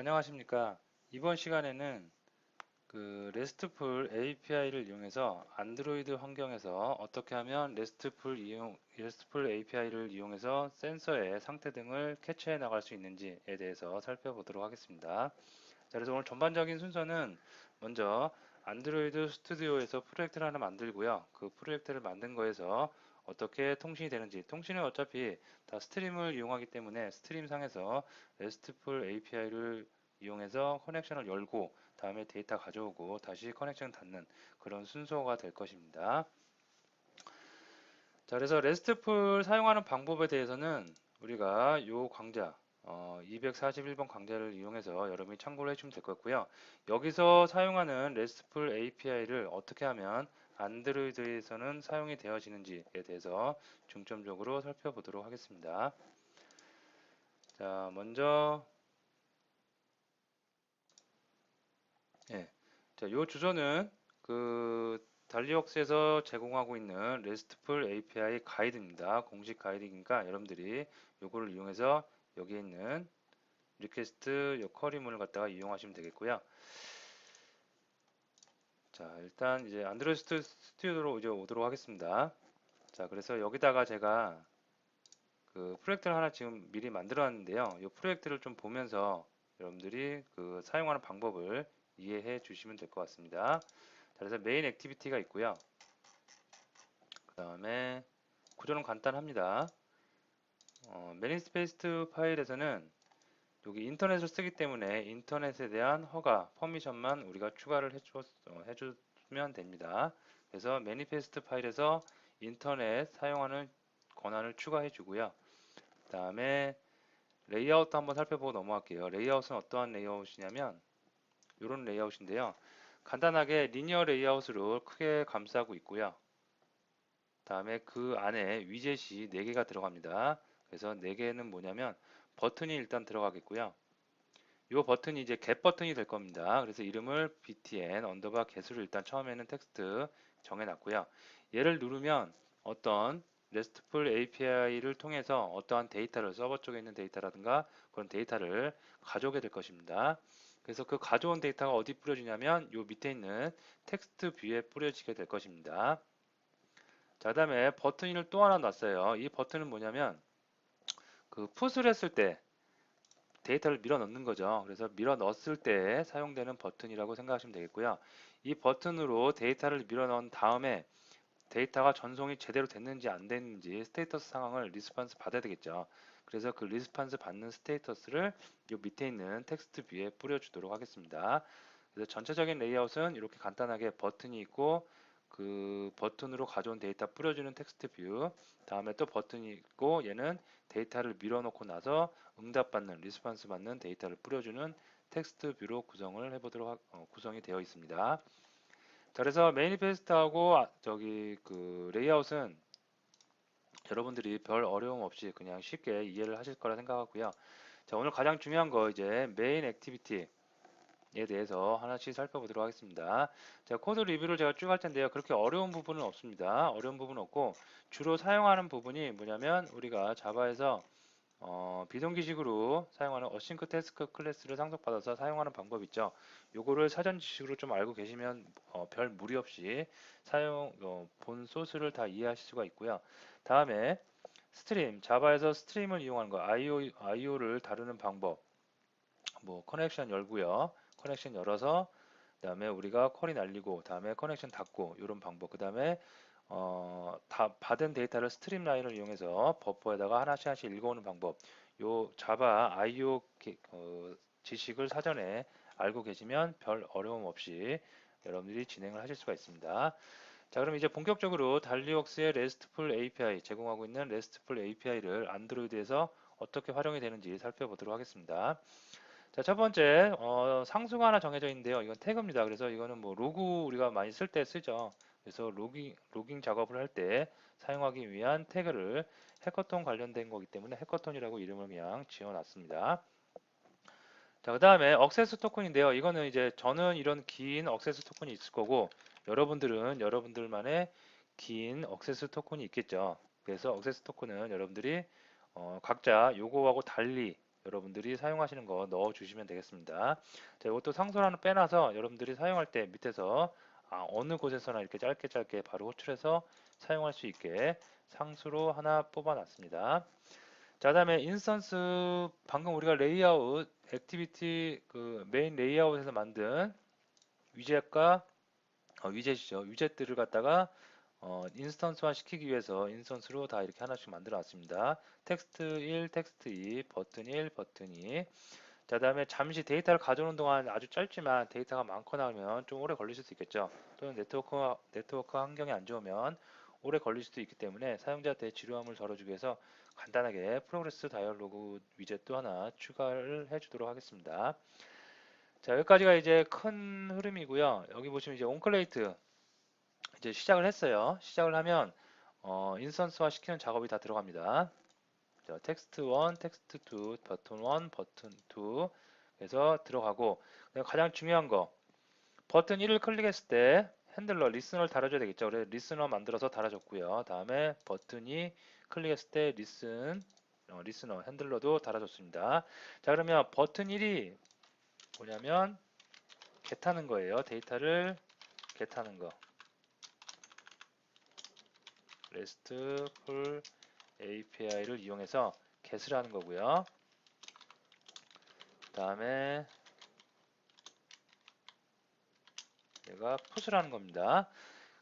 안녕하십니까. 이번 시간에는 그 RESTful API를 이용해서 안드로이드 환경에서 어떻게 하면 RESTful 이용, RESTful API를 이용해서 센서의 상태 등을 캐치해 나갈 수 있는지에 대해서 살펴보도록 하겠습니다. 자, 그래서 오늘 전반적인 순서는 먼저 안드로이드 스튜디오에서 프로젝트를 하나 만들고요. 그 프로젝트를 만든 거에서 어떻게 통신이 되는지 통신은 어차피 다 스트림을 이용하기 때문에 스트림 상에서 RESTful API를 이용해서 커넥션을 열고 다음에 데이터 가져오고 다시 커넥션 닫는 그런 순서가 될 것입니다. 자, 그래서 RESTful 사용하는 방법에 대해서는 우리가 요 강좌 어, 241번 강좌를 이용해서 여러분이 참고를 해주면 될 것 같고요. 여기서 사용하는 RESTful API를 어떻게 하면 안드로이드에서는 사용이 되어지는지에 대해서 중점적으로 살펴보도록 하겠습니다. 자, 먼저 예. 자, 요 주소는 그 달리웍스에서 제공하고 있는 RESTful API 가이드입니다. 공식 가이드니까 여러분들이 요거를 이용해서 여기에 있는 리퀘스트 요 쿼리문을 갖다가 이용하시면 되겠고요. 자, 일단 이제 안드로이드 스튜디오로 이제 오도록 하겠습니다. 자, 그래서 여기다가 제가 그 프로젝트를 하나 지금 미리 만들어 놨는데요. 이 프로젝트를 좀 보면서 여러분들이 그 사용하는 방법을 이해해 주시면 될 것 같습니다. 자, 그래서 메인 액티비티가 있고요. 그 다음에 구조는 간단합니다. 어, 매니스페이스트 파일에서는 여기 인터넷을 쓰기 때문에 인터넷에 대한 허가, 퍼미션만 우리가 추가를 해주, 어, 해주면 됩니다. 그래서 매니페스트 파일에서 인터넷 사용하는 권한을 추가해 주고요. 그 다음에 레이아웃도 한번 살펴보고 넘어갈게요. 레이아웃은 어떠한 레이아웃이냐면 이런 레이아웃인데요. 간단하게 리니어 레이아웃으로 크게 감싸고 있고요. 다음에 그 안에 위젯이 4개가 들어갑니다. 그래서 4개는 뭐냐면 버튼이 일단 들어가겠고요. 이 버튼이 이제 get 버튼이 될 겁니다. 그래서 이름을 btn 언더바 get으로 일단 처음에는 텍스트 정해놨고요. 얘를 누르면 어떤 RESTful API를 통해서 어떠한 데이터를 서버 쪽에 있는 데이터라든가 그런 데이터를 가져오게 될 것입니다. 그래서 그 가져온 데이터가 어디 뿌려지냐면 요 밑에 있는 텍스트 뷰에 뿌려지게 될 것입니다. 자, 그 다음에 버튼을 또 하나 놨어요. 이 버튼은 뭐냐면 그 풋을 했을 때 데이터를 밀어 넣는 거죠. 그래서 밀어 넣었을 때 사용되는 버튼이라고 생각하시면 되겠고요. 이 버튼으로 데이터를 밀어 넣은 다음에 데이터가 전송이 제대로 됐는지 안 됐는지 스테이터스 상황을 리스판스 받아야 되겠죠. 그래서 그 리스판스 받는 스테이터스를 이 밑에 있는 텍스트 뷰에 뿌려주도록 하겠습니다. 그래서 전체적인 레이아웃은 이렇게 간단하게 버튼이 있고 그 버튼으로 가져온 데이터 뿌려주는 텍스트 뷰 다음에 또 버튼이 있고 얘는 데이터를 밀어놓고 나서 응답받는 리스판스 받는 데이터를 뿌려주는 텍스트 뷰로 구성을 해보도록 하, 어, 구성이 되어 있습니다. 자 그래서 매니페스트하고 아, 저기 그 레이아웃은 여러분들이 별 어려움 없이 그냥 쉽게 이해를 하실 거라 생각하고요. 자 오늘 가장 중요한 거 이제 메인 액티비티 에 대해서 하나씩 살펴보도록 하겠습니다. 자, 코드 리뷰를 제가 쭉 할 텐데요. 그렇게 어려운 부분은 없습니다. 어려운 부분은 없고 주로 사용하는 부분이 뭐냐면 우리가 자바에서 어, 비동기식으로 사용하는 어싱크 태스크 클래스를 상속받아서 사용하는 방법 있죠. 요거를 사전 지식으로 좀 알고 계시면 어, 별 무리 없이 사용 어, 본 소스를 다 이해하실 수가 있고요. 다음에 스트림, 자바에서 스트림을 이용하는 거, IO, IO를 다루는 방법, 뭐 커넥션 열고요. 커넥션 열어서 그 다음에 우리가 쿼리 날리고 다음에 커넥션 닫고 이런 방법 그 다음에 어, 다 받은 데이터를 스트림 라인을 이용해서 버퍼에다가 하나씩 하나씩 읽어오는 방법 요 자바 IO 어, 지식을 사전에 알고 계시면 별 어려움 없이 여러분들이 진행을 하실 수가 있습니다. 자 그럼 이제 본격적으로 달리웍스의 RESTful API 제공하고 있는 RESTful API를 안드로이드에서 어떻게 활용이 되는지 살펴보도록 하겠습니다. 자, 첫 번째, 어, 상수가 하나 정해져 있는데요. 이건 태그입니다. 그래서 이거는 뭐 로그 우리가 많이 쓸 때 쓰죠. 그래서 로깅, 로깅 작업을 할 때 사용하기 위한 태그를 해커톤 관련된 거기 때문에 해커톤이라고 이름을 그냥 지어놨습니다. 자, 그 다음에 억세스 토큰인데요. 이거는 이제 저는 이런 긴 억세스 토큰이 있을 거고 여러분들은 여러분들만의 긴 억세스 토큰이 있겠죠. 그래서 억세스 토큰은 여러분들이 어, 각자 요거하고 달리 여러분들이 사용하시는 거 넣어 주시면 되겠습니다. 자, 이것도 하나 빼놔서 여러분들이 사용할 때 밑에서 아, 어느 곳에서나 이렇게 짧게 짧게 바로 호출해서 사용할 수 있게 상수로 하나 뽑아놨습니다. 자, 다음에 인스턴스 방금 우리가 레이아웃 액티비티 그 메인 레이아웃에서 만든 위젯과 어, 위젯이죠. 위젯들을 갖다가 어, 인스턴스화 시키기 위해서 인스턴스로 다 이렇게 하나씩 만들어 놨습니다. 텍스트 1, 텍스트 2, 버튼 1, 버튼 2. 자, 다음에 잠시 데이터를 가져오는 동안 아주 짧지만 데이터가 많거나 하면 좀 오래 걸릴 수도 있겠죠. 또는 네트워크, 네트워크 환경이 안 좋으면 오래 걸릴 수도 있기 때문에 사용자한테 지루함을 덜어주기 위해서 간단하게 프로그레스 다이얼로그 위젯도 하나 추가를 해주도록 하겠습니다. 자, 여기까지가 이제 큰 흐름이고요. 여기 보시면 이제 온클레이트 이제 시작을 했어요. 시작을 하면 어, 인스턴스화 시키는 작업이 다 들어갑니다. 자, 텍스트 1, 텍스트 2, 버튼 1, 버튼 2 그래서 들어가고 가장 중요한 거 버튼 1을 클릭했을 때 핸들러 리스너를 달아줘야 되겠죠. 그래서 리스너 만들어서 달아줬고요. 다음에 버튼 2 클릭했을 때 리슨 어, 리스너 핸들러도 달아줬습니다. 자 그러면 버튼 1이 뭐냐면 get하는 거예요. 데이터를 get하는 거. RESTful API를 이용해서 get을 하는 거고요. 다음에 얘가 put을 하는 겁니다.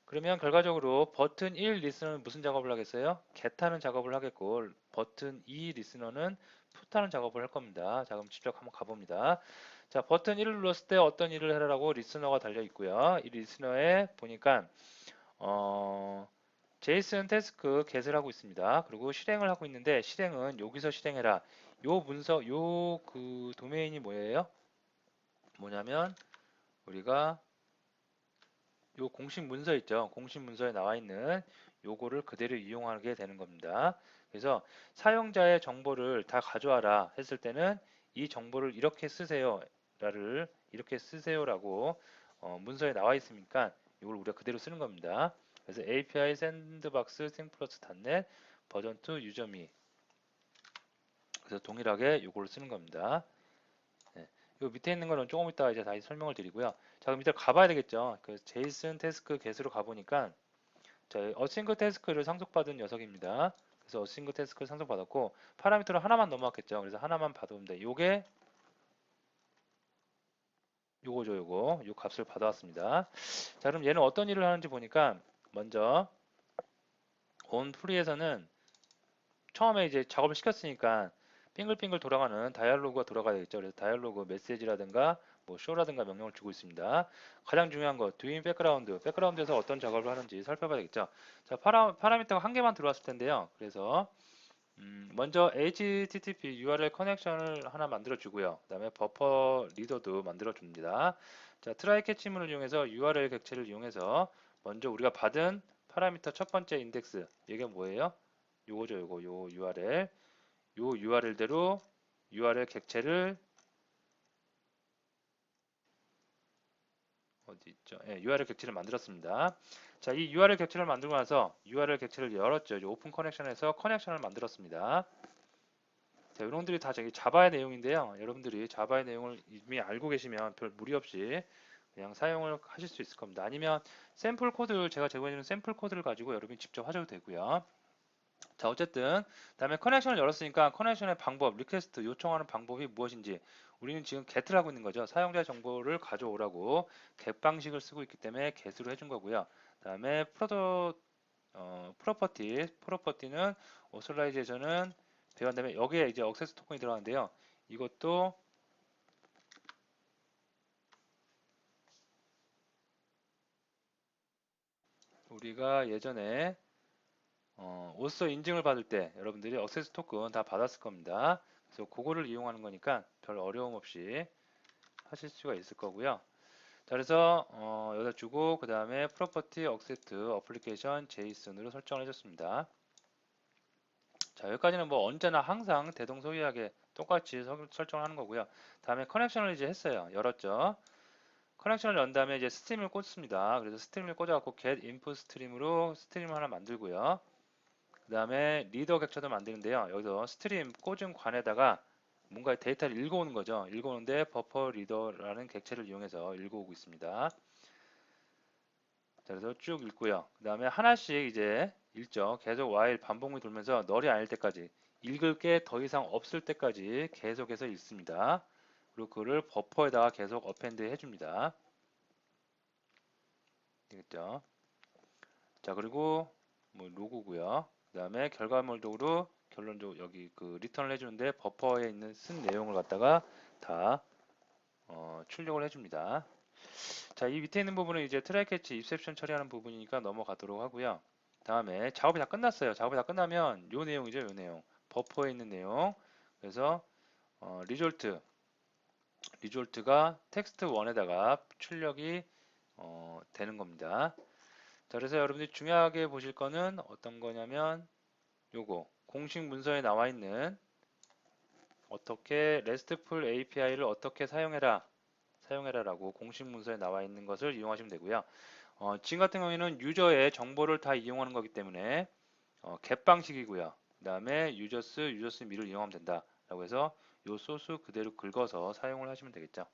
그러면 결과적으로 버튼 1 리스너는 무슨 작업을 하겠어요? get하는 작업을 하겠고 버튼 2 리스너는 put하는 작업을 할 겁니다. 자 그럼 직접 한번 가봅니다. 자 버튼 1을 눌렀을 때 어떤 일을 해라라고 리스너가 달려 있고요. 이 리스너에 보니까 어 제이슨 태스크 get을 하고 있습니다. 그리고 실행을 하고 있는데 실행은 여기서 실행해라. 요 문서 요 그 도메인이 뭐예요? 뭐냐면 우리가 요 공식 문서 있죠. 공식 문서에 나와 있는 요거를 그대로 이용하게 되는 겁니다. 그래서 사용자의 정보를 다 가져와라 했을 때는 이 정보를 이렇게 쓰세요. 라를 이렇게 쓰세요라고 어, 문서에 나와 있으니까 이걸 우리가 그대로 쓰는 겁니다. 그래서 API 샌드박스 싱플러스.net 버전 2 유저미 그래서 동일하게 이걸 쓰는 겁니다. 네. 요 밑에 있는 거는 조금 이따 이제 다시 설명을 드리고요. 자, 그럼 밑에 가봐야 되겠죠. 그 제이슨 태스크 get으로 가보니까 자, 어싱크 태스크를 상속받은 녀석입니다. 그래서 어싱크 태스크를 상속받았고 파라미터를 하나만 넘어왔겠죠. 그래서 하나만 받으면 돼. 요게 요거죠, 요거. 요 값을 받아왔습니다. 자, 그럼 얘는 어떤 일을 하는지 보니까 먼저 온 프리에서는 처음에 이제 작업을 시켰으니까 빙글빙글 돌아가는 다이얼로그가 돌아가야 되겠죠. 그래서 다이얼로그 메시지라든가 뭐 쇼라든가 명령을 주고 있습니다. 가장 중요한 거 doing background, 백그라운드에서 어떤 작업을 하는지 살펴봐야 되겠죠. 자, 파라, 파라미터가 한 개만 들어왔을 텐데요. 그래서 음, 먼저 HTTP URL 커넥션을 하나 만들어 주고요. 그 다음에 버퍼 리더도 만들어 줍니다. 자, 트라이 캐치문을 이용해서 URL 객체를 이용해서 먼저 우리가 받은 파라미터 첫 번째 인덱스 이게 뭐예요? 요거죠, 요거 요 URL 요 URL대로 URL 객체를 어디 있죠? 예, URL 객체를 만들었습니다. 자, 이 URL 객체를 만들고 나서 URL 객체를 열었죠. 오픈 커넥션에서 커넥션을 만들었습니다. 자, 이런들이 다 저기 자바의 내용인데요. 여러분들이 자바의 내용을 이미 알고 계시면 별 무리 없이 그냥 사용을 하실 수 있을 겁니다. 아니면 샘플 코드 제가 제공해주는 샘플 코드를 가지고 여러분이 직접 하셔도 되고요. 자 어쨌든 다음에 커넥션을 열었으니까 커넥션의 방법, 리퀘스트 요청하는 방법이 무엇인지 우리는 지금 get를 하고 있는 거죠. 사용자 정보를 가져오라고 get 방식을 쓰고 있기 때문에 get으로 해준 거고요. 다음에 프로더 어, 프로퍼티, 프로퍼티는 오솔라이제이션은 배운 다음에 여기에 이제 억세스 토큰이 들어가는데요. 이것도 우리가 예전에 어, 오서 인증을 받을 때 여러분들이 억세스 토큰 다 받았을 겁니다. 그래서 그거를 이용하는 거니까 별 어려움 없이 하실 수가 있을 거고요. 자, 그래서 어, 여기다 주고 그 다음에 프로퍼티 억세트 어플리케이션 제이슨으로 설정을 해줬습니다. 자, 여기까지는 뭐 언제나 항상 대동소이하게 똑같이 설정을 하는 거고요. 다음에 커넥션을 이제 했어요. 열었죠. 커넥션을 연 다음에 이제 스트림을 꽂습니다. 그래서 스트림을 꽂아갖고 get input 스트림으로 스트림 하나 만들고요. 그 다음에 리더 객체도 만드는데요. 여기서 스트림 꽂은 관에다가 뭔가 데이터를 읽어오는 거죠. 읽어오는데 버퍼 리더라는 객체를 이용해서 읽어오고 있습니다. 자, 그래서 쭉 읽고요. 그 다음에 하나씩 이제 읽죠. 계속 while 반복이 돌면서 널이 아닐 때까지 읽을 게 더 이상 없을 때까지 계속해서 읽습니다. 그를 버퍼에다가 계속 어펜드 해줍니다. 되겠죠? 자 그리고 뭐 로그고요. 그 다음에 결과물적으로 결론적으로 여기 그 리턴을 해주는데 버퍼에 있는 쓴 내용을 갖다가 다 어, 출력을 해줍니다. 자, 이 밑에 있는 부분은 이제 트라이 캐치 입셉션 처리하는 부분이니까 넘어가도록 하고요. 다음에 작업이 다 끝났어요. 작업이 다 끝나면 요 내용이죠, 요 내용. 버퍼에 있는 내용. 그래서 어, 리졸트 리졸트가 텍스트 1에다가 출력이 어, 되는 겁니다. 자, 그래서 여러분들이 중요하게 보실 거는 어떤 거냐면 요거 공식 문서에 나와 있는 어떻게 RESTful API를 어떻게 사용해라 사용해라 라고 공식 문서에 나와 있는 것을 이용하시면 되고요. 어, 지금 같은 경우에는 유저의 정보를 다 이용하는 거기 때문에 어, get 방식이고요. 그 다음에 유저스, 유저스 미를 이용하면 된다 라고 해서 요 소스 그대로 긁어서 사용을 하시면 되겠죠.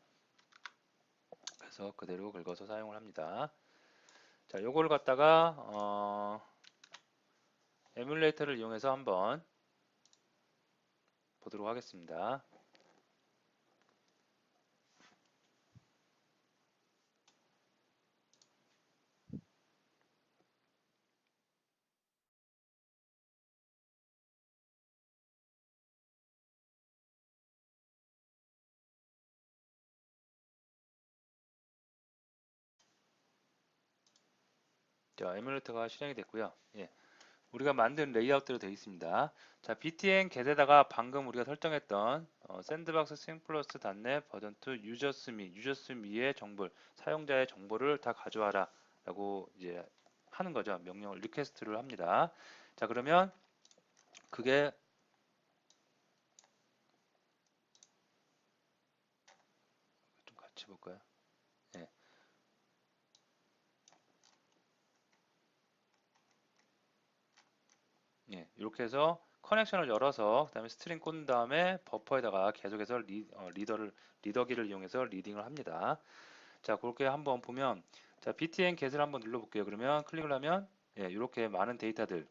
그래서 그대로 긁어서 사용을 합니다. 자, 요거를 갖다가 어, 에뮬레이터를 이용해서 한번 보도록 하겠습니다. 자, 에뮬레이터가 실행이 됐고요. 예. 우리가 만든 레이아웃대로 되어 있습니다. 자, btn get에다가 방금 우리가 설정했던 어, 샌드박스 싱플러스 단넷 버전 2 유저 스미, 유저 스미의 정보를 사용자의 정보를 다 가져와라 라고 이제 하는 거죠. 명령을 리퀘스트를 합니다. 자, 그러면 그게 좀 같이 볼까요? 예. 예, 이렇게 해서 커넥션을 열어서 그다음에 스트링 꽂은 다음에 버퍼에다가 계속해서 리, 어, 리더를 리더기를 이용해서 리딩을 합니다. 자, 그렇게 한번 보면 자, btn get을 한번 눌러 볼게요. 그러면 클릭을 하면 예, 이렇게 많은 데이터들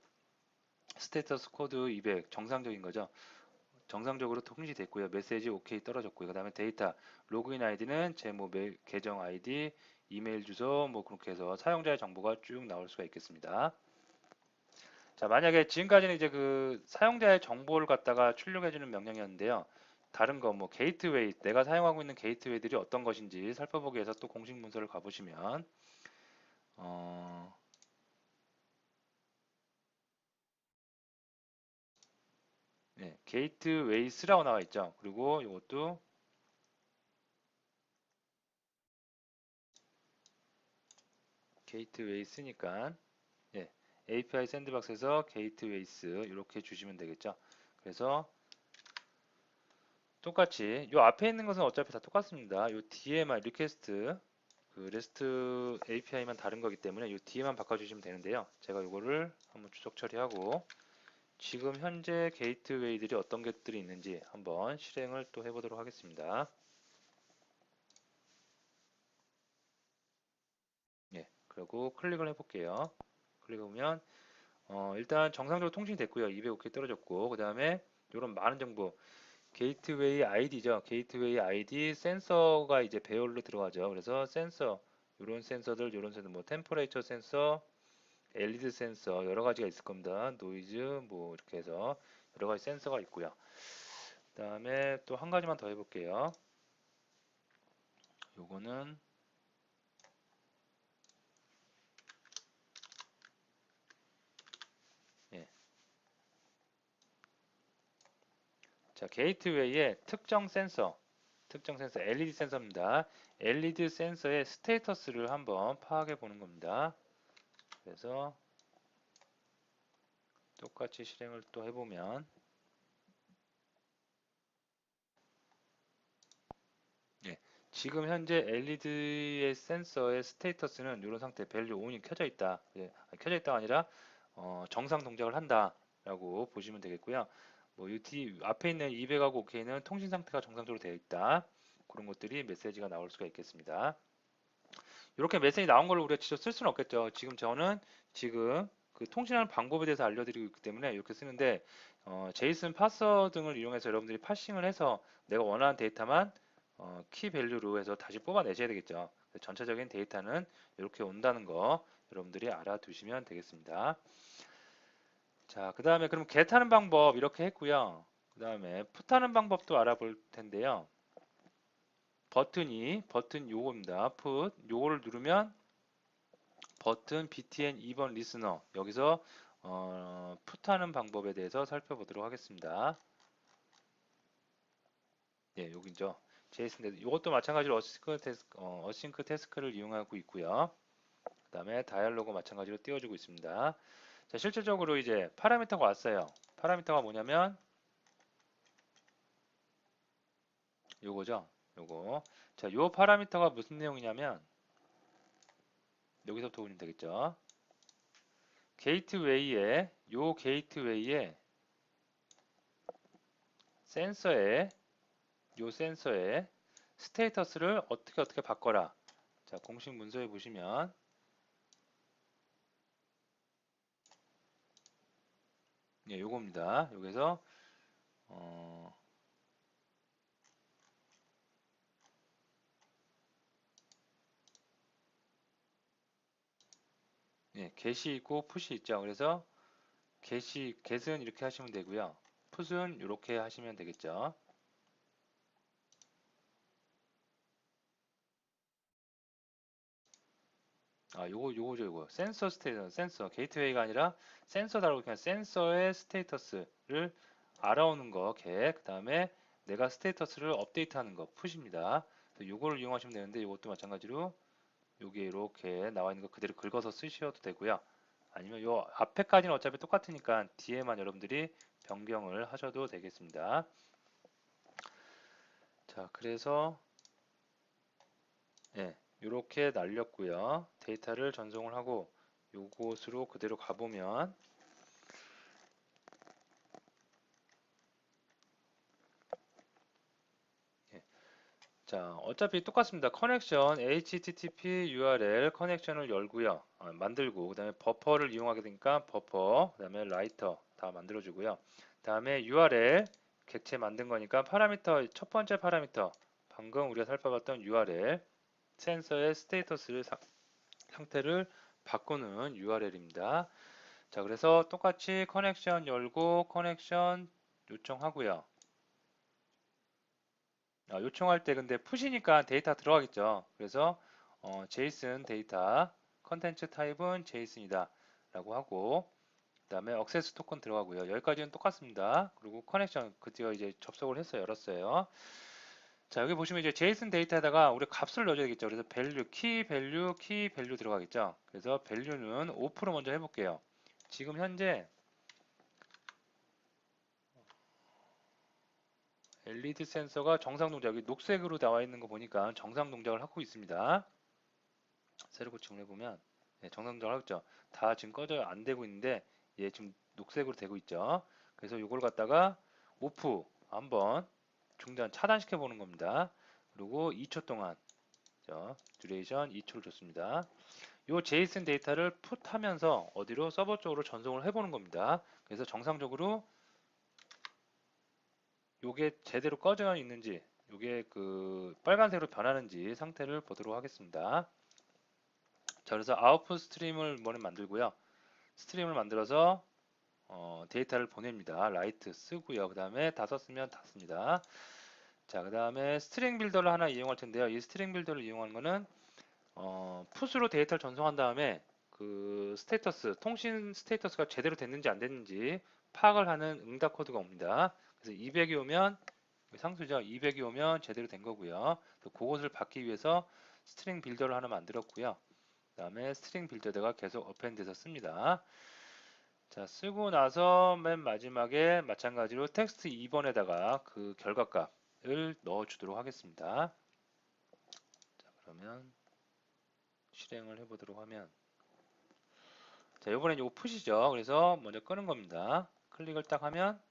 스테이터스 코드 200 정상적인 거죠. 정상적으로 통신이 됐고요. 메시지 OK 떨어졌고요. 그 다음에 데이터 로그인 아이디는 제 뭐 계정 아이디, 이메일 주소 뭐 그렇게 해서 사용자의 정보가 쭉 나올 수가 있겠습니다. 자, 만약에 지금까지는 이제 그 사용자의 정보를 갖다가 출력해주는 명령이었는데요. 다른 거, 뭐, 게이트웨이, 내가 사용하고 있는 게이트웨이들이 어떤 것인지 살펴보기 위해서 또 공식 문서를 가보시면, 어, 네, 게이트웨이스라고 나와 있죠. 그리고 이것도 게이트웨이스니까 API 샌드박스에서 게이트웨이스 이렇게 주시면 되겠죠. 그래서 똑같이 이 앞에 있는 것은 어차피 다 똑같습니다. 이 뒤에만 리퀘스트 그 REST API만 다른 거기 때문에 이 뒤에만 바꿔주시면 되는데요. 제가 이거를 한번 추적 처리하고 지금 현재 게이트웨이들이 어떤 것들이 있는지 한번 실행을 또 해보도록 하겠습니다. 예, 그리고 클릭을 해볼게요. 클릭해보면 어, 일단 정상적으로 통신이 됐고요. 205K 떨어졌고 그 다음에 이런 많은 정보 게이트웨이 아이디죠. 게이트웨이 아이디 센서가 이제 배열로 들어가죠. 그래서 센서 이런 센서들 이런 센서 뭐 템퍼레이처 센서 LED 센서 여러 가지가 있을 겁니다. 노이즈 뭐 이렇게 해서 여러 가지 센서가 있고요. 그 다음에 또 한 가지만 더 해볼게요. 요거는 자, 게이트웨이의 특정 센서, 특정 센서, LED 센서입니다. LED 센서의 스테이터스를 한번 파악해 보는 겁니다. 그래서 똑같이 실행을 또 해보면 예, 지금 현재 LED의 센서의 스테이터스는 이런 상태 밸류 ON이 켜져 있다. 예, 켜져 있다가 아니라 어, 정상 동작을 한다 라고 보시면 되겠고요. 뭐 UT 앞에 있는 200하고 OK는 통신 상태가 정상적으로 되어 있다. 그런 것들이 메시지가 나올 수가 있겠습니다. 이렇게 메시지 나온 걸 우리가 직접 쓸 수는 없겠죠. 지금 저는 지금 그 통신하는 방법에 대해서 알려드리고 있기 때문에 이렇게 쓰는데 어, 제이슨 파서 등을 이용해서 여러분들이 파싱을 해서 내가 원하는 데이터만 어, 키 밸류로 해서 다시 뽑아내셔야 되겠죠. 전체적인 데이터는 이렇게 온다는 거 여러분들이 알아두시면 되겠습니다. 자, 그 다음에 그럼 get 하는 방법 이렇게 했고요. 그 다음에 put 하는 방법도 알아볼 텐데요. 버튼이 버튼 요겁니다. put 요거를 누르면 버튼 btn 2번 리스너 여기서 어, put 하는 방법에 대해서 살펴보도록 하겠습니다. 예, 여기죠. 제이슨 이것도 마찬가지로 어싱크, 테스크, 어, 어싱크 태스크를 이용하고 있고요. 그 다음에 다이얼로그 마찬가지로 띄워주고 있습니다. 자, 실질적으로 이제 파라미터가 왔어요. 파라미터가 뭐냐면 요거죠. 요거. 자, 요 파라미터가 무슨 내용이냐면 여기서부터 보면 되겠죠. 게이트웨이에 요 게이트웨이에 센서에 요 센서의 스테이터스를 어떻게 어떻게 바꿔라. 자, 공식 문서에 보시면 예, 요겁니다. 여기서 어 예, get이 있고 푸시 있죠. 그래서 get이 get은 이렇게 하시면 되고요. 풋은 이렇게 하시면 되겠죠. 아, 요거, 요거죠, 요거. 센서 스테이터, 센서. 게이트웨이가 아니라 센서다라고 그냥 센서의 스테이터스를 알아오는 거, 개. 그 다음에 내가 스테이터스를 업데이트 하는 거, 푸시입니다. 요거를 이용하시면 되는데, 이것도 마찬가지로 요게 이렇게 나와 있는 거 그대로 긁어서 쓰셔도 되고요. 아니면 요 앞에까지는 어차피 똑같으니까 뒤에만 여러분들이 변경을 하셔도 되겠습니다. 자, 그래서 예, 이렇게 날렸고요. 데이터를 전송을 하고 요곳으로 그대로 가보면 예. 자, 어차피 똑같습니다. 커넥션 HTTP URL 커넥션을 열고요. 아, 만들고 그 다음에 버퍼를 이용하게 되니까 버퍼 그 다음에 라이터 다 만들어 주고요. 그 다음에 URL 객체 만든 거니까 파라미터 첫 번째 파라미터 방금 우리가 살펴봤던 URL 센서의 스테이터스 상태를 바꾸는 URL입니다. 자, 그래서 똑같이 커넥션 열고 커넥션 요청하고요. 아, 요청할 때 근데 푸시니까 데이터 들어가겠죠. 그래서 어, JSON 데이터 컨텐츠 타입은 JSON이다 라고 하고 그 다음에 억세스 토큰 들어가고요. 여기까지는 똑같습니다. 그리고 커넥션 그디어 이제 접속을 해서 열었어요. 자 여기 보시면 이제 JSON 데이터에다가 우리 값을 넣어줘야 겠죠 그래서 value, key value, key value 들어가겠죠. 그래서 value는 5% 먼저 해볼게요. 지금 현재 LED 센서가 정상 동작, 여기 녹색으로 나와 있는 거 보니까 정상 동작을 하고 있습니다. 세로 고침을 해보면 네, 정상 동작을 하고 있죠. 다 지금 꺼져 안 되고 있는데 얘 지금 녹색으로 되고 있죠. 그래서 이걸 갖다가 오프 한번 중단 차단시켜 보는 겁니다. 그리고 2초 동안 듀레이션 2초를 줬습니다. 이 제이슨 데이터를 풋 하면서 어디로 서버 쪽으로 전송을 해보는 겁니다. 그래서 정상적으로 이게 제대로 꺼져 있는지 이게 그 빨간색으로 변하는지 상태를 보도록 하겠습니다. 자 그래서 아웃풋 스트림을 먼저 만들고요. 스트림을 만들어서 어, 데이터를 보냅니다. 라이트 쓰고요. 그 다음에 다 썼으면 다 씁니다. 자, 그 다음에 스트링 빌더를 하나 이용할 텐데요. 이 스트링 빌더를 이용하는 거는 어, 풋으로 데이터를 전송한 다음에 그 스테이터스, 통신 스테이터스가 제대로 됐는지 안 됐는지 파악을 하는 응답 코드가 옵니다. 그래서 200이 오면 상수죠. 200이 오면 제대로 된 거고요. 그것을 받기 위해서 스트링 빌더를 하나 만들었고요. 그 다음에 스트링 빌더가 계속 어펜드에서 씁니다. 자, 쓰고 나서 맨 마지막에 마찬가지로 텍스트 2번에다가 그 결과값을 넣어 주도록 하겠습니다. 자, 그러면 실행을 해 보도록 하면 자, 이거 푸시죠. 그래서 먼저 끄는 겁니다. 클릭을 딱 하면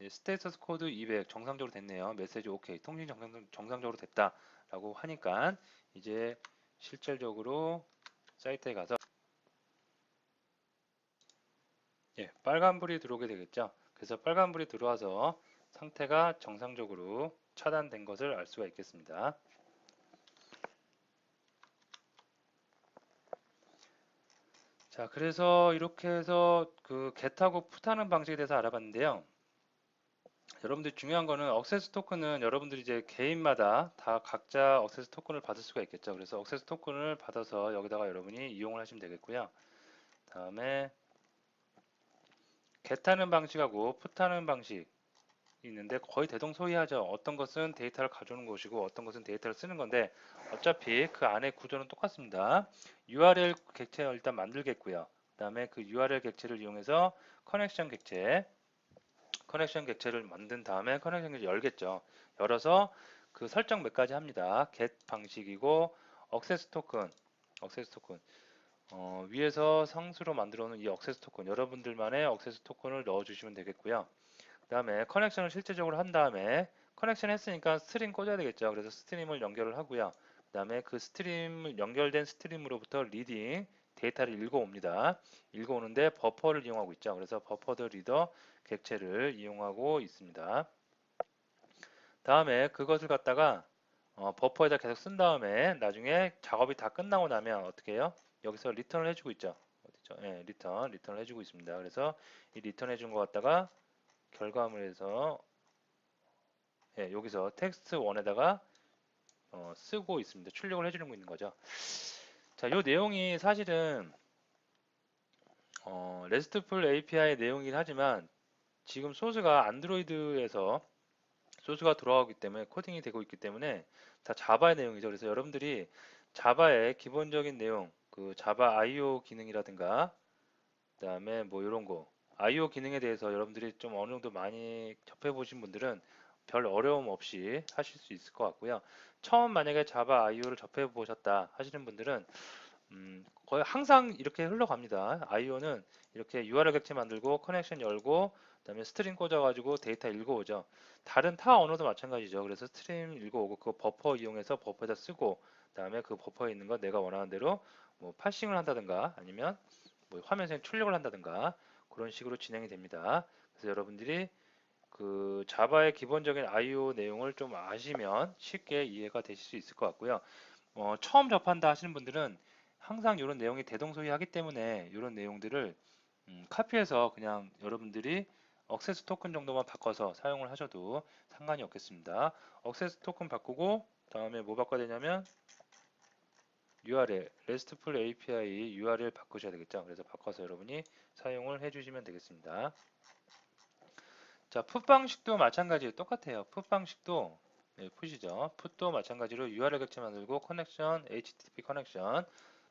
스테이터스 코드 200 정상적으로 됐네요. 메시지 오케이. 통신 정상, 정상적으로 됐다라고 하니까 이제 실질적으로 사이트에 가서 예, 빨간불이 들어오게 되겠죠. 그래서 빨간불이 들어와서 상태가 정상적으로 차단된 것을 알 수가 있겠습니다. 자, 그래서 이렇게 해서 그 get하고 put하는 방식에 대해서 알아봤는데요. 여러분들 중요한 거는 억세스 토큰은 여러분들이 이제 개인마다 다 각자 억세스 토큰을 받을 수가 있겠죠. 그래서 억세스 토큰을 받아서 여기다가 여러분이 이용을 하시면 되겠고요. 다음에 get하는 방식하고 put하는 방식 있는데 거의 대동소이하죠. 어떤 것은 데이터를 가져오는 것이고 어떤 것은 데이터를 쓰는 건데 어차피 그 안에 구조는 똑같습니다. URL 객체 일단 만들겠고요. 그 다음에 그 URL 객체를 이용해서 커넥션 객체 커넥션 객체를 만든 다음에 커넥션 객체 열겠죠. 열어서 그 설정 몇 가지 합니다. get 방식이고 억세스 토큰 억세스 토큰 어, 위에서 상수로 만들어 놓은 이 억세스 토큰 여러분들만의 억세스 토큰을 넣어 주시면 되겠고요. 그 다음에 커넥션을 실제적으로 한 다음에 커넥션 했으니까 스트림 꽂아야 되겠죠. 그래서 스트림을 연결을 하고요. 그 다음에 그 스트림 연결된 스트림으로부터 리딩 데이터를 읽어옵니다. 읽어오는데 버퍼를 이용하고 있죠. 그래서 버퍼드 리더 객체를 이용하고 있습니다. 다음에 그것을 갖다가 어, 버퍼에다 계속 쓴 다음에 나중에 작업이 다 끝나고 나면 어떻게 해요? 여기서 리턴을 해주고 있죠. 어디죠? 네, 리턴, 리턴을 해주고 있습니다. 그래서 이 리턴 해준 거 갖다가 결과물에서 예, 여기서 텍스트 1에다가 어, 쓰고 있습니다. 출력을 해주는 거 있는 거죠. 자, 이 내용이 사실은 어, RESTful API 내용이긴 하지만 지금 소스가 안드로이드에서 소스가 돌아오기 때문에 코딩이 되고 있기 때문에 다 자바의 내용이죠. 그래서 여러분들이 자바의 기본적인 내용, 그 자바 IO 기능이라든가 그다음에 뭐 이런 거 IO 기능에 대해서 여러분들이 좀 어느 정도 많이 접해 보신 분들은 별 어려움 없이 하실 수 있을 것 같고요. 처음 만약에 자바 IO를 접해 보셨다 하시는 분들은 음, 거의 항상 이렇게 흘러갑니다. IO는 이렇게 URL 객체 만들고 커넥션 열고 그다음에 스트링 꽂아가지고 데이터 읽어오죠. 다른 타 언어도 마찬가지죠. 그래서 스트림 읽어오고 그 버퍼 이용해서 버퍼에다 쓰고 그다음에 그 버퍼에 있는 거 내가 원하는 대로 뭐 파싱을 한다든가 아니면 뭐 화면에 출력을 한다든가 그런 식으로 진행이 됩니다. 그래서 여러분들이 그 자바의 기본적인 I/O 내용을 좀 아시면 쉽게 이해가 되실 수 있을 것 같고요. 어, 처음 접한다 하시는 분들은 항상 이런 내용이 대동소이하기 때문에 이런 내용들을 음, 카피해서 그냥 여러분들이 억세스 토큰 정도만 바꿔서 사용을 하셔도 상관이 없겠습니다. 억세스 토큰 바꾸고 다음에 뭐 바꿔야 되냐면 URL, RESTful API URL 바꾸셔야 되겠죠. 그래서 바꿔서 여러분이 사용을 해주시면 되겠습니다. 자, 풋 방식도 마찬가지 똑같아요. 풋 방식도 네, 풋이죠. 풋도 마찬가지로 URL 객체 만들고 커넥션, HTTP 커넥션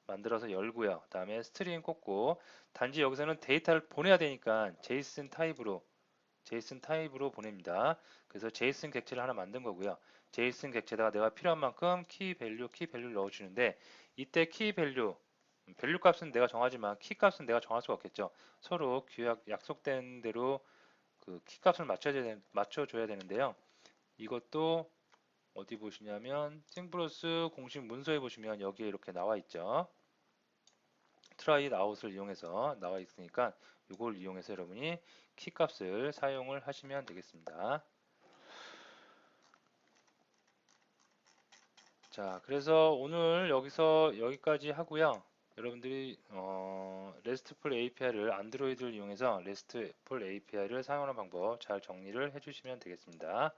만들어서 열고요. 그 다음에 스트림 꽂고 단지 여기서는 데이터를 보내야 되니까 제이슨 타입으로 제이슨 타입으로 보냅니다. 그래서 제이슨 객체를 하나 만든 거고요. 제이슨 객체에다가 내가 필요한 만큼 키 밸류, 키 밸류를 넣어 주는데 이때 키 밸류, 밸류 값은 내가 정하지만 키 값은 내가 정할 수가 없겠죠. 서로 규약 약속된 대로 그 키 값을 맞춰줘야, 맞춰줘야 되는데요. 이것도 어디 보시냐면 싱브로스 공식 문서에 보시면 여기에 이렇게 나와 있죠. 트라이 아웃을 이용해서 나와 있으니까 이걸 이용해서 여러분이 키 값을 사용을 하시면 되겠습니다. 자, 그래서 오늘 여기서 여기까지 하고요. 여러분들이 어, RESTful API를 안드로이드를 이용해서 RESTful API를 사용하는 방법 잘 정리를 해주시면 되겠습니다.